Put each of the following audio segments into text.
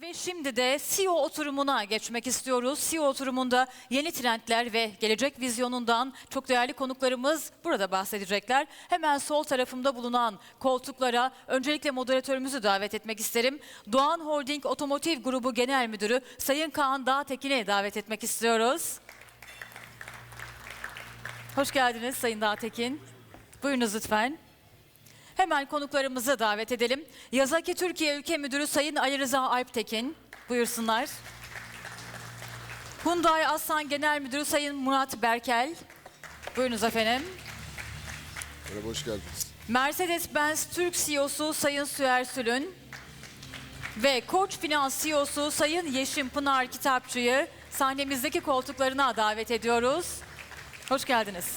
Ve şimdi de CEO oturumuna geçmek istiyoruz. CEO oturumunda yeni trendler ve gelecek vizyonundan çok değerli konuklarımız burada bahsedecekler. Hemen sol tarafımda bulunan koltuklara öncelikle moderatörümüzü davet etmek isterim. Doğan Holding Otomotiv Grubu Genel Müdürü Sayın Kaan Dağtekin'i davet etmek istiyoruz. Hoş geldiniz Sayın Dağtekin. Buyurunuz lütfen. Hemen konuklarımızı davet edelim. Yazaki Türkiye Ülke Müdürü Sayın Ali Rıza Alptekin. Buyursunlar. Hyundai Aslan Genel Müdürü Sayın Murat Berkel. Buyurunuz efendim. Merhaba, hoş geldiniz. Mercedes-Benz Türk CEO'su Sayın Süer Sülün. Ve Koç Finans CEO'su Sayın Yeşim Pınar Kitapçı'yı sahnemizdeki koltuklarına davet ediyoruz. Hoş geldiniz.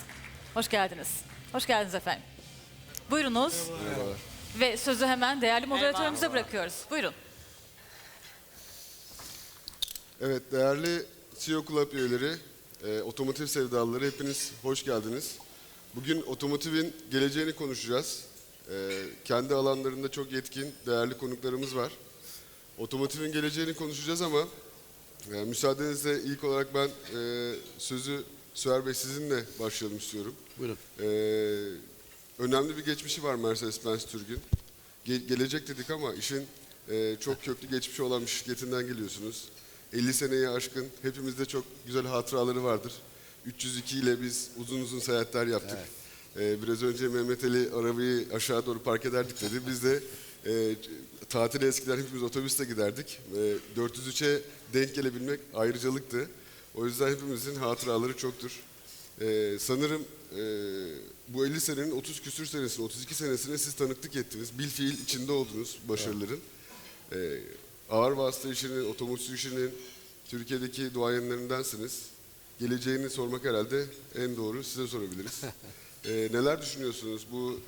Hoş geldiniz. Hoş geldiniz efendim. Buyurunuz. Merhabalar. Ve sözü hemen değerli moderatörümüze bırakıyoruz. Buyurun. Evet, değerli CEO Club üyeleri, e, otomotiv sevdalıları hepiniz hoş geldiniz. Bugün otomotivin geleceğini konuşacağız. E, kendi alanlarında çok yetkin, değerli konuklarımız var. Otomotivin geleceğini konuşacağız ama e, müsaadenizle ilk olarak ben e, sözü Süher Bey sizinle başlayalım istiyorum. Buyurun. Ee, önemli bir geçmişi var Mercedes-Benz Türk'ün. Ge- gelecek dedik ama işin e, çok köklü geçmişi olan bir şirketinden geliyorsunuz. 50 seneyi aşkın hepimizde çok güzel hatıraları vardır. 302 ile biz uzun uzun seyahatler yaptık. Ee, biraz önce Mehmet Ali arabayı aşağı doğru park ederdik dedi. Biz de e, tatile eskiden hepimiz otobüste giderdik. E, 403'e denk gelebilmek ayrıcalıktı. O yüzden hepimizin hatıraları çoktur. Ee, sanırım e, bu 50 senenin 30 küsür senesini, 32 senesine siz tanıklık ettiniz. Bilfiil içinde oldunuz başarıların. Ee, ağır vasıta işinin, otomotiv işinin Türkiye'deki duayenlerindensiniz. Geleceğini sormak herhalde en doğru size sorabiliriz. Ee, neler düşünüyorsunuz? Bu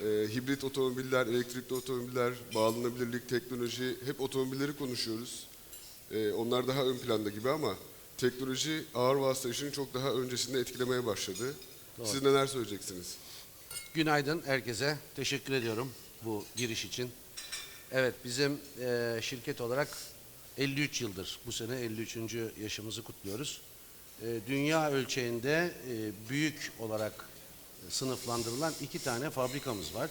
e, hibrit otomobiller, elektrikli otomobiller, bağlanabilirlik, teknoloji, hep otomobilleri konuşuyoruz. Ee, onlar daha ön planda gibi ama teknoloji ağır vasıta işini çok daha öncesinde etkilemeye başladı. Siz neler söyleyeceksiniz? Günaydın herkese. Teşekkür ediyorum bu giriş için. Evet bizim eee, şirket olarak 53 yıldır bu sene 53. yaşımızı kutluyoruz. Eee, dünya ölçeğinde eee, büyük olarak sınıflandırılan iki tane fabrikamız var.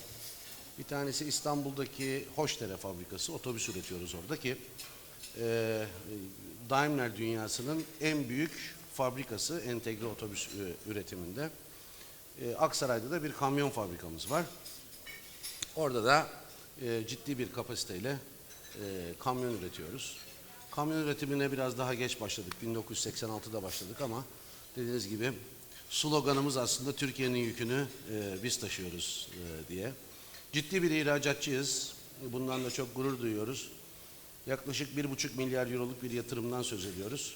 Bir tanesi İstanbul'daki Hoşdere fabrikası. Otobüs üretiyoruz orada ki eee, Daimler dünyasının en büyük fabrikası entegre otobüs e, üretiminde. E, Aksaray'da da bir kamyon fabrikamız var. Orada da e, ciddi bir kapasiteyle e, kamyon üretiyoruz. Kamyon üretimine biraz daha geç başladık. 1986'da başladık ama dediğiniz gibi sloganımız aslında Türkiye'nin yükünü e, biz taşıyoruz e, diye. Ciddi bir ihracatçıyız. Bundan da çok gurur duyuyoruz. Yaklaşık 1,5 milyar euroluk bir yatırımdan söz ediyoruz.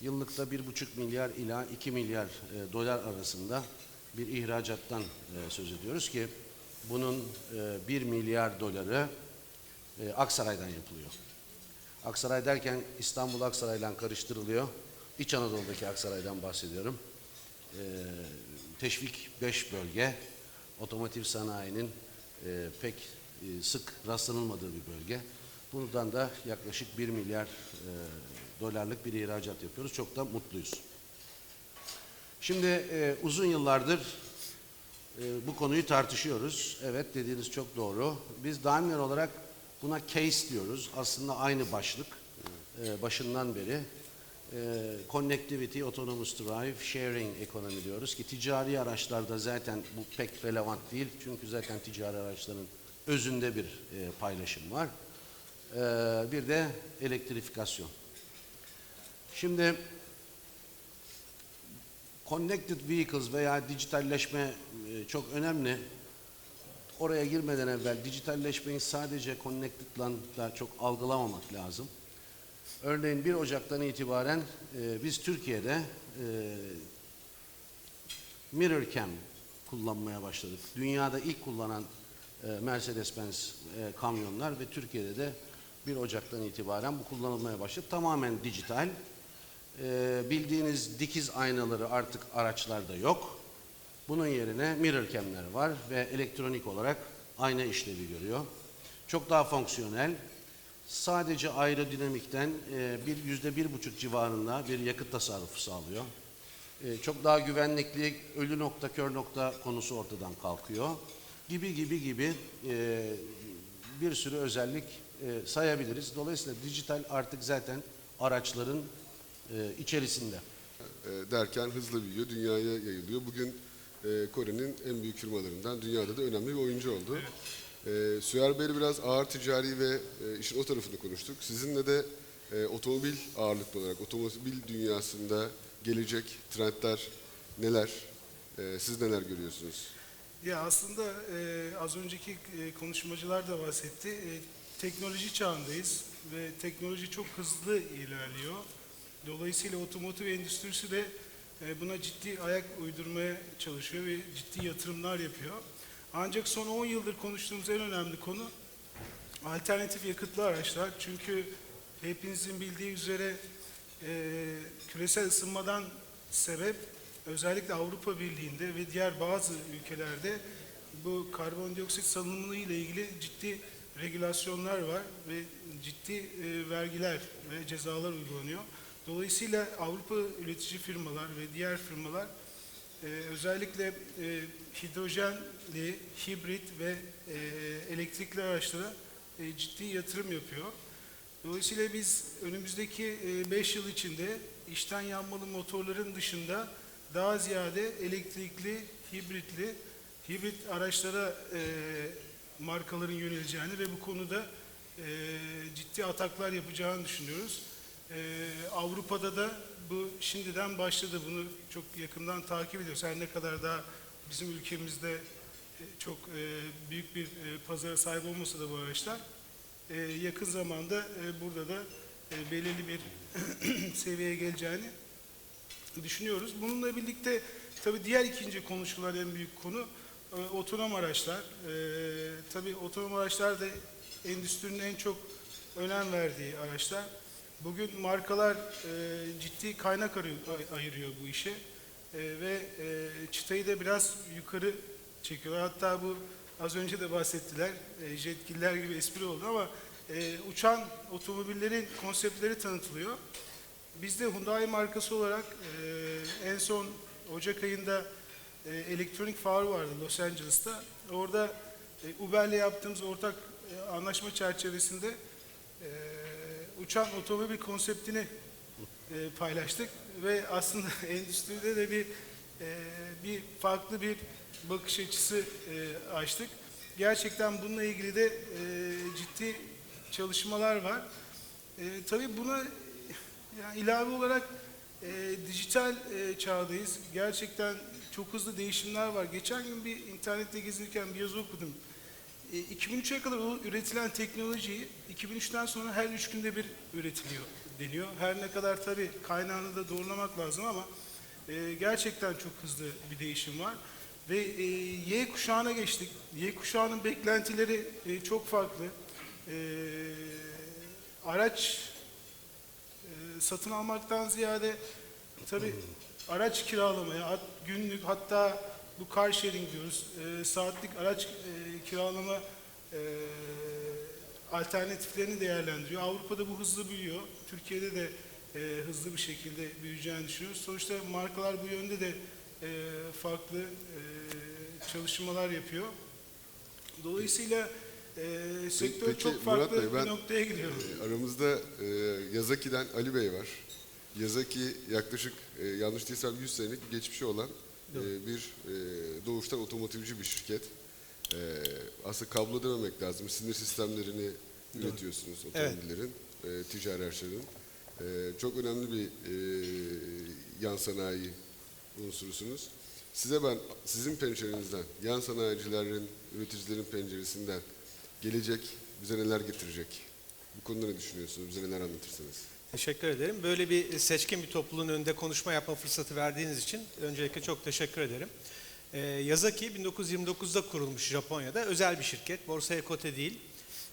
Yıllıkta 1,5 milyar ila 2 milyar e, dolar arasında bir ihracattan e, söz ediyoruz ki bunun e, 1 milyar doları e, Aksaray'dan yapılıyor. Aksaray derken İstanbul Aksaray'la karıştırılıyor. İç Anadolu'daki Aksaray'dan bahsediyorum. E, teşvik 5 bölge, otomotiv sanayinin e, pek e, sık rastlanılmadığı bir bölge. Buradan da yaklaşık 1 milyar e, dolarlık bir ihracat yapıyoruz. Çok da mutluyuz. Şimdi e, uzun yıllardır e, bu konuyu tartışıyoruz. Evet dediğiniz çok doğru. Biz Daimler olarak buna case diyoruz. Aslında aynı başlık e, başından beri. E, connectivity, autonomous drive, sharing ekonomi diyoruz ki ticari araçlarda zaten bu pek relevant değil. Çünkü zaten ticari araçların özünde bir e, paylaşım var. E, bir de elektrifikasyon. Şimdi Connected Vehicles veya dijitalleşme e, çok önemli. Oraya girmeden evvel dijitalleşmeyi sadece connected'la da çok algılamamak lazım. Örneğin 1 Ocak'tan itibaren e, biz Türkiye'de e, mirror cam kullanmaya başladık. Dünyada ilk kullanan e, Mercedes-Benz e, kamyonlar ve Türkiye'de de 1 Ocak'tan itibaren bu kullanılmaya başladı. Tamamen dijital. E, bildiğiniz dikiz aynaları artık araçlarda yok. Bunun yerine mirror cam'ler var ve elektronik olarak ayna işlevi görüyor. Çok daha fonksiyonel. sadece aerodinamikten e, bir yüzde bir buçuk civarında bir yakıt tasarrufu sağlıyor. E, çok daha güvenlikli, ölü nokta, kör nokta konusu ortadan kalkıyor. Gibi gibi gibi e, bir sürü özellik e, sayabiliriz. Dolayısıyla dijital artık zaten araçların e, içerisinde. E, derken hızlı büyüyor, dünyaya yayılıyor. Bugün e, Kore'nin en büyük firmalarından, dünyada da önemli bir oyuncu oldu. E, Süher Bey'le biraz ağır ticari ve e, işin o tarafını konuştuk. Sizinle de e, otomobil ağırlıklı olarak, otomobil dünyasında gelecek trendler neler? E, siz neler görüyorsunuz? Ya aslında e, az önceki e, konuşmacılar da bahsetti. E, teknoloji çağındayız ve teknoloji çok hızlı ilerliyor. Dolayısıyla otomotiv endüstrisi de e, buna ciddi ayak uydurmaya çalışıyor ve ciddi yatırımlar yapıyor. Ancak son 10 yıldır konuştuğumuz en önemli konu alternatif yakıtlı araçlar. Çünkü hepinizin bildiği üzere e, küresel ısınmadan sebep özellikle Avrupa Birliği'nde ve diğer bazı ülkelerde bu karbondioksit salınımı ile ilgili ciddi regülasyonlar var ve ciddi e, vergiler ve cezalar uygulanıyor. Dolayısıyla Avrupa üretici firmalar ve diğer firmalar e, özellikle e, hidrojenli, hibrit ve e, elektrikli araçlara e, ciddi yatırım yapıyor. Dolayısıyla biz önümüzdeki 5 yıl içinde içten yanmalı motorların dışında daha ziyade elektrikli, hibritli, hibrit araçlara e, markaların yöneleceğini ve bu konuda e, ciddi ataklar yapacağını düşünüyoruz. E, Avrupa'da da bu şimdiden başladı. Bunu çok yakından takip ediyoruz. Her ne kadar daha bizim ülkemizde e, çok e, büyük bir e, pazara sahip olmasa da bu araçlar e, yakın zamanda e, burada da e, belirli bir seviyeye geleceğini düşünüyoruz. Bununla birlikte tabii diğer ikinci konuşulan en büyük konu e, otonom araçlar. E, tabii otonom araçlar da endüstrinin en çok önem verdiği araçlar. Bugün markalar e, ciddi kaynak ayırıyor bu işe E, ve e, çıtayı da biraz yukarı çekiyorlar. Hatta bu az önce de bahsettiler, e, jetgiller gibi espri oldu ama e, uçan otomobillerin konseptleri tanıtılıyor. Biz de Hyundai markası olarak e, en son Ocak ayında e, elektronik fuar vardı Los Angeles'ta. Orada e, Uber'le yaptığımız ortak e, anlaşma çerçevesinde e, uçan otomobil konseptini e, paylaştık ve aslında endüstride de bir e, bir farklı bir bakış açısı e, açtık. Gerçekten bununla ilgili de e, ciddi çalışmalar var. E, tabii buna yani ilave olarak e, dijital e, çağdayız. Gerçekten çok hızlı değişimler var. Geçen gün bir internette gezinirken bir yazı okudum. E, 2003'e kadar üretilen teknolojiyi 2003'ten sonra her üç günde bir üretiliyor deniyor. Her ne kadar tabii kaynağını da doğrulamak lazım ama e, gerçekten çok hızlı bir değişim var. Ve e, Y kuşağına geçtik. Y kuşağının beklentileri e, çok farklı. E, araç e, satın almaktan ziyade tabii araç kiralamaya, hat- günlük hatta bu car sharing diyoruz, e, saatlik araç e, kiralama e, alternatiflerini değerlendiriyor. Avrupa'da bu hızlı büyüyor, Türkiye'de de e, hızlı bir şekilde büyüyeceğini düşünüyoruz. Sonuçta markalar bu yönde de e, farklı e, çalışmalar yapıyor. Dolayısıyla e, sektör peki, çok Murat farklı Bey, ben- bir noktaya gidiyor. E, Aramızda e, Yazaki'den Ali Bey var. Yazaki yaklaşık e, yanlış değilsem 100 senelik geçmişi olan e, bir e, doğuştan otomotivci bir şirket. E, aslında kablo dememek lazım. Sinir sistemlerini üretiyorsunuz otomobillerin, e, ticari araçların. E, çok önemli bir e, yan sanayi unsurusunuz. Size ben sizin pencerenizden, yan sanayicilerin, üreticilerin penceresinden gelecek bize neler getirecek? Bu konuda ne düşünüyorsunuz? Bize neler anlatırsanız? Teşekkür ederim. Böyle bir seçkin bir topluluğun önünde konuşma yapma fırsatı verdiğiniz için öncelikle çok teşekkür ederim. Ee, Yazaki 1929'da kurulmuş Japonya'da özel bir şirket. Borsaya kote değil.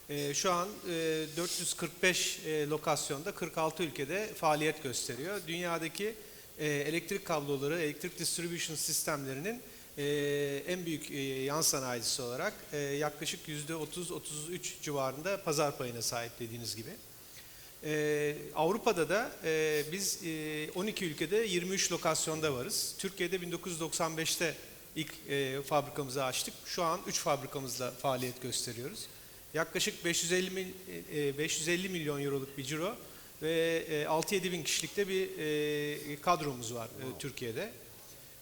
Ee, şu an e, 445 e, lokasyonda 46 ülkede faaliyet gösteriyor. Dünyadaki e, elektrik kabloları, elektrik distribution sistemlerinin e, en büyük e, yan sanayicisi olarak e, yaklaşık %30-33 civarında pazar payına sahip dediğiniz gibi. Ee, Avrupa'da da e, biz e, 12 ülkede 23 lokasyonda varız. Türkiye'de 1995'te ilk e, fabrikamızı açtık. Şu an 3 fabrikamızda faaliyet gösteriyoruz. Yaklaşık 550, mil, e, 550 milyon euroluk bir ciro ve e, 6-7 bin kişilikte bir e, kadromuz var e, Türkiye'de.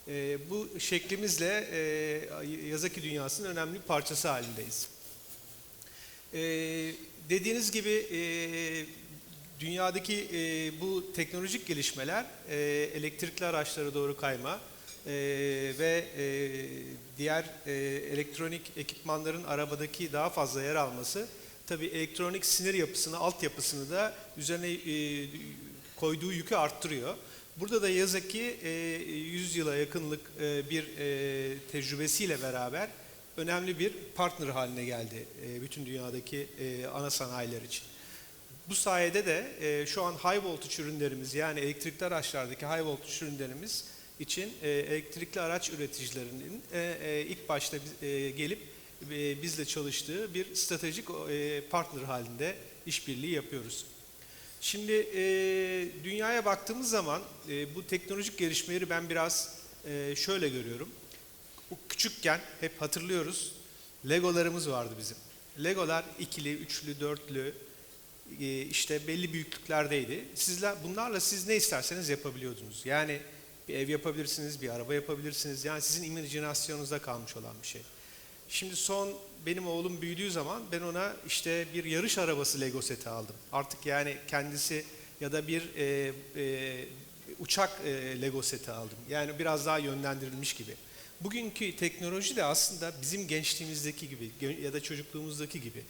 E, bu şeklimizle e, Yazaki dünyasının önemli bir parçası halindeyiz. Ee, dediğiniz gibi e, dünyadaki e, bu teknolojik gelişmeler e, elektrikli araçlara doğru kayma e, ve e, diğer e, elektronik ekipmanların arabadaki daha fazla yer alması tabii elektronik sinir yapısını, altyapısını da üzerine e, koyduğu yükü arttırıyor. Burada da yazık ki e, 100 yıla yakınlık e, bir e, tecrübesiyle beraber önemli bir partner haline geldi e, bütün dünyadaki e, ana sanayiler için. Bu sayede de e, şu an high voltage ürünlerimiz yani elektrikli araçlardaki high voltage ürünlerimiz için e, elektrikli araç üreticilerinin e, e, ilk başta e, gelip e, bizle çalıştığı bir stratejik e, partner halinde işbirliği yapıyoruz. Şimdi e, dünyaya baktığımız zaman e, bu teknolojik gelişmeleri ben biraz e, şöyle görüyorum. Bu küçükken hep hatırlıyoruz. Legolarımız vardı bizim. Legolar ikili, üçlü, dörtlü işte belli büyüklüklerdeydi. Sizler bunlarla siz ne isterseniz yapabiliyordunuz. Yani bir ev yapabilirsiniz, bir araba yapabilirsiniz. Yani sizin imajinasyonunuzda kalmış olan bir şey. Şimdi son benim oğlum büyüdüğü zaman ben ona işte bir yarış arabası Lego seti aldım. Artık yani kendisi ya da bir e, e, uçak e, Lego seti aldım. Yani biraz daha yönlendirilmiş gibi. Bugünkü teknoloji de aslında bizim gençliğimizdeki gibi ya da çocukluğumuzdaki gibi.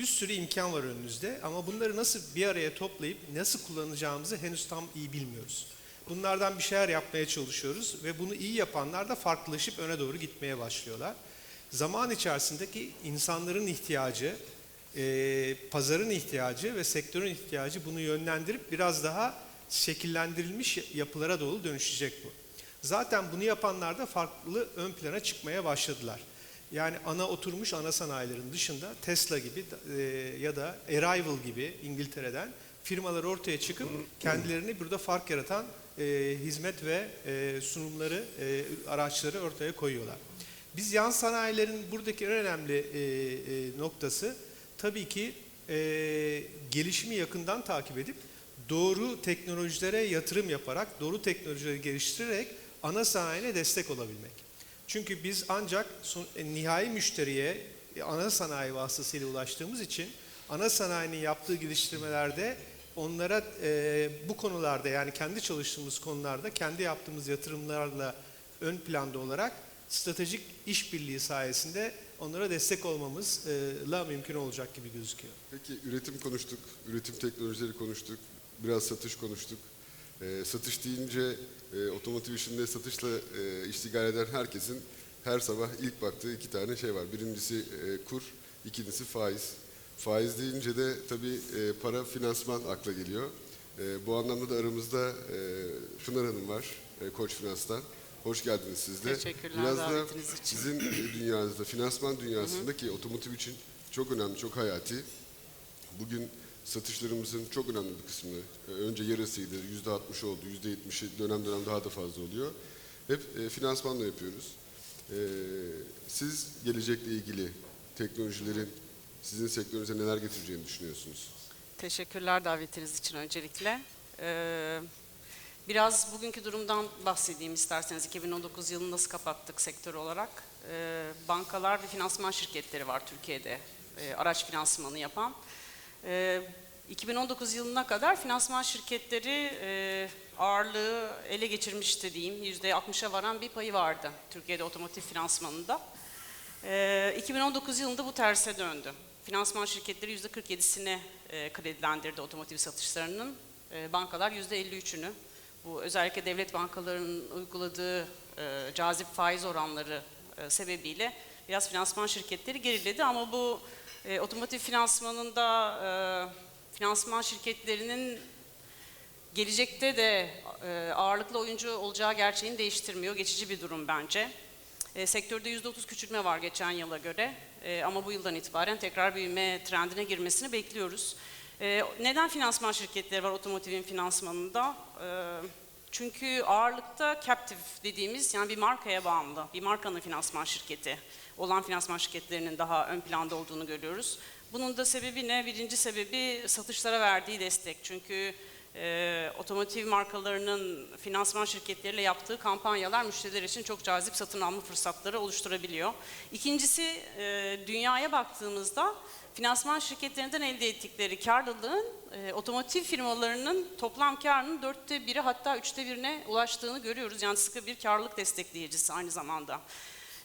Bir sürü imkan var önünüzde ama bunları nasıl bir araya toplayıp nasıl kullanacağımızı henüz tam iyi bilmiyoruz. Bunlardan bir şeyler yapmaya çalışıyoruz ve bunu iyi yapanlar da farklılaşıp öne doğru gitmeye başlıyorlar. Zaman içerisindeki insanların ihtiyacı, e, pazarın ihtiyacı ve sektörün ihtiyacı bunu yönlendirip biraz daha şekillendirilmiş yapılara doğru dönüşecek bu. Zaten bunu yapanlar da farklı ön plana çıkmaya başladılar. Yani ana oturmuş ana sanayilerin dışında Tesla gibi e, ya da Arrival gibi İngiltere'den firmalar ortaya çıkıp kendilerini burada fark yaratan e, hizmet ve e, sunumları, e, araçları ortaya koyuyorlar. Biz yan sanayilerin buradaki en önemli e, e, noktası tabii ki e, gelişimi yakından takip edip doğru teknolojilere yatırım yaparak, doğru teknolojileri geliştirerek ana sanayine destek olabilmek. Çünkü biz ancak e, nihai müşteriye e, ana sanayi vasıtasıyla ulaştığımız için ana sanayinin yaptığı geliştirmelerde onlara e, bu konularda yani kendi çalıştığımız konularda kendi yaptığımız yatırımlarla ön planda olarak stratejik işbirliği sayesinde onlara destek olmamızla mümkün olacak gibi gözüküyor. Peki üretim konuştuk, üretim teknolojileri konuştuk, biraz satış konuştuk. Ee, satış deyince e, otomotiv işinde satışla e, iştigal eden herkesin her sabah ilk baktığı iki tane şey var. Birincisi e, kur, ikincisi faiz. Faiz deyince de tabii e, para finansman akla geliyor. E, bu anlamda da aramızda e, Pınar Hanım var, e, Koç Finans'tan. Hoş geldiniz siz de. Teşekkürler Biraz da için. sizin e, dünyanızda, finansman dünyasındaki otomotiv için çok önemli, çok hayati. Bugün satışlarımızın çok önemli bir kısmını, e, önce yarısıydı, yüzde altmış oldu, yüzde yetmişi dönem dönem daha da fazla oluyor. Hep e, finansmanla yapıyoruz. E, siz gelecekle ilgili teknolojilerin sizin sektörünüze neler getireceğini düşünüyorsunuz? Teşekkürler davetiniz için öncelikle. Biraz bugünkü durumdan bahsedeyim isterseniz. 2019 yılını nasıl kapattık sektör olarak? Bankalar ve finansman şirketleri var Türkiye'de araç finansmanı yapan. Ee, 2019 yılına kadar finansman şirketleri e, ağırlığı ele geçirmişti diyeyim. %60'a varan bir payı vardı Türkiye'de otomotiv finansmanında. Ee, 2019 yılında bu terse döndü. Finansman şirketleri %47'sine e, kredilendirdi otomotiv satışlarının. E, bankalar %53'ünü. Bu özellikle devlet bankalarının uyguladığı e, cazip faiz oranları e, sebebiyle biraz finansman şirketleri geriledi ama bu e, otomotiv finansmanında e, finansman şirketlerinin gelecekte de e, ağırlıklı oyuncu olacağı gerçeğini değiştirmiyor. Geçici bir durum bence. E, sektörde %30 küçülme var geçen yıla göre E, ama bu yıldan itibaren tekrar büyüme trendine girmesini bekliyoruz. E, neden finansman şirketleri var otomotivin finansmanında? E, çünkü ağırlıkta captive dediğimiz yani bir markaya bağımlı, bir markanın finansman şirketi olan finansman şirketlerinin daha ön planda olduğunu görüyoruz. Bunun da sebebi ne? Birinci sebebi satışlara verdiği destek. Çünkü e, otomotiv markalarının finansman şirketleriyle yaptığı kampanyalar müşteriler için çok cazip satın alma fırsatları oluşturabiliyor. İkincisi e, dünyaya baktığımızda finansman şirketlerinden elde ettikleri karlılığın e, otomotiv firmalarının toplam karının dörtte biri hatta üçte birine ulaştığını görüyoruz. Yani sıkı bir karlılık destekleyicisi aynı zamanda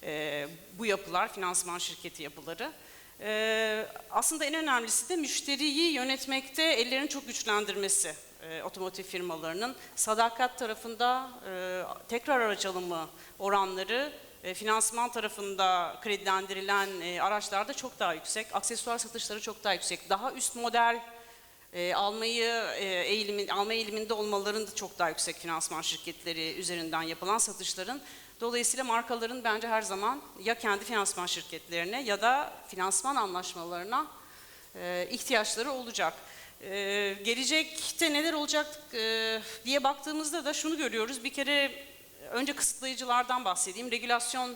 e, bu yapılar, finansman şirketi yapıları. E, aslında en önemlisi de müşteriyi yönetmekte ellerini çok güçlendirmesi e, otomotiv firmalarının. Sadakat tarafında e, tekrar araç alımı oranları e, finansman tarafında kredilendirilen e, araçlarda çok daha yüksek. Aksesuar satışları çok daha yüksek. Daha üst model e, almayı e, eğilimin, alma eğiliminde olmaların da çok daha yüksek finansman şirketleri üzerinden yapılan satışların. Dolayısıyla markaların bence her zaman ya kendi finansman şirketlerine ya da finansman anlaşmalarına e, ihtiyaçları olacak. E, gelecekte neler olacak e, diye baktığımızda da şunu görüyoruz. Bir kere önce kısıtlayıcılardan bahsedeyim. Regülasyon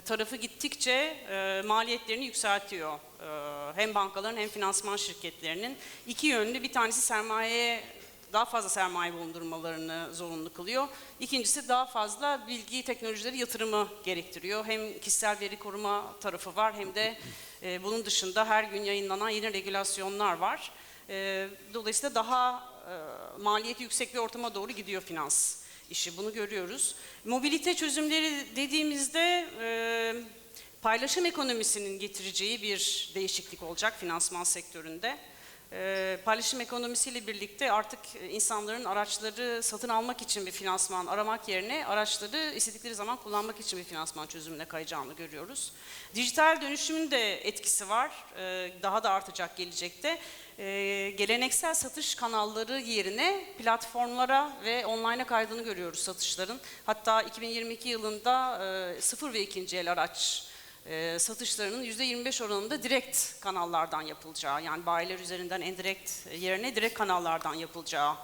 tarafı gittikçe e, maliyetlerini yükseltiyor. E, hem bankaların hem finansman şirketlerinin. iki yönlü bir tanesi sermayeye daha fazla sermaye bulundurmalarını zorunlu kılıyor. İkincisi daha fazla bilgi teknolojileri yatırımı gerektiriyor. Hem kişisel veri koruma tarafı var hem de e, bunun dışında her gün yayınlanan yeni regülasyonlar var. E, dolayısıyla daha e, maliyeti yüksek bir ortama doğru gidiyor finans işi. Bunu görüyoruz. Mobilite çözümleri dediğimizde e, paylaşım ekonomisinin getireceği bir değişiklik olacak finansman sektöründe. E, paylaşım ekonomisiyle birlikte artık insanların araçları satın almak için bir finansman aramak yerine araçları istedikleri zaman kullanmak için bir finansman çözümüne kayacağını görüyoruz. Dijital dönüşümün de etkisi var. E, daha da artacak gelecekte. E, geleneksel satış kanalları yerine platformlara ve online'a kaydığını görüyoruz satışların. Hatta 2022 yılında e, sıfır ve ikinci el araç e, satışlarının %25 oranında direkt kanallardan yapılacağı yani bayiler üzerinden endirekt yerine direkt kanallardan yapılacağı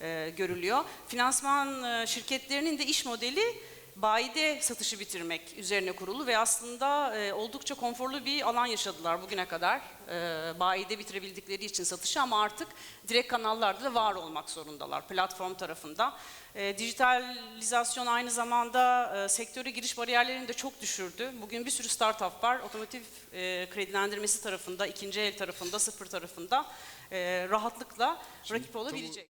e, görülüyor. Finansman e, şirketlerinin de iş modeli bayide satışı bitirmek üzerine kurulu ve aslında e, oldukça konforlu bir alan yaşadılar bugüne kadar. E, bayide bitirebildikleri için satışı ama artık direkt kanallarda da var olmak zorundalar platform tarafında. E, dijitalizasyon aynı zamanda e, sektöre giriş bariyerlerini de çok düşürdü. Bugün bir sürü startup var. Otomotiv e, kredilendirmesi tarafında, ikinci el tarafında, sıfır tarafında e, rahatlıkla rakip olabilecek.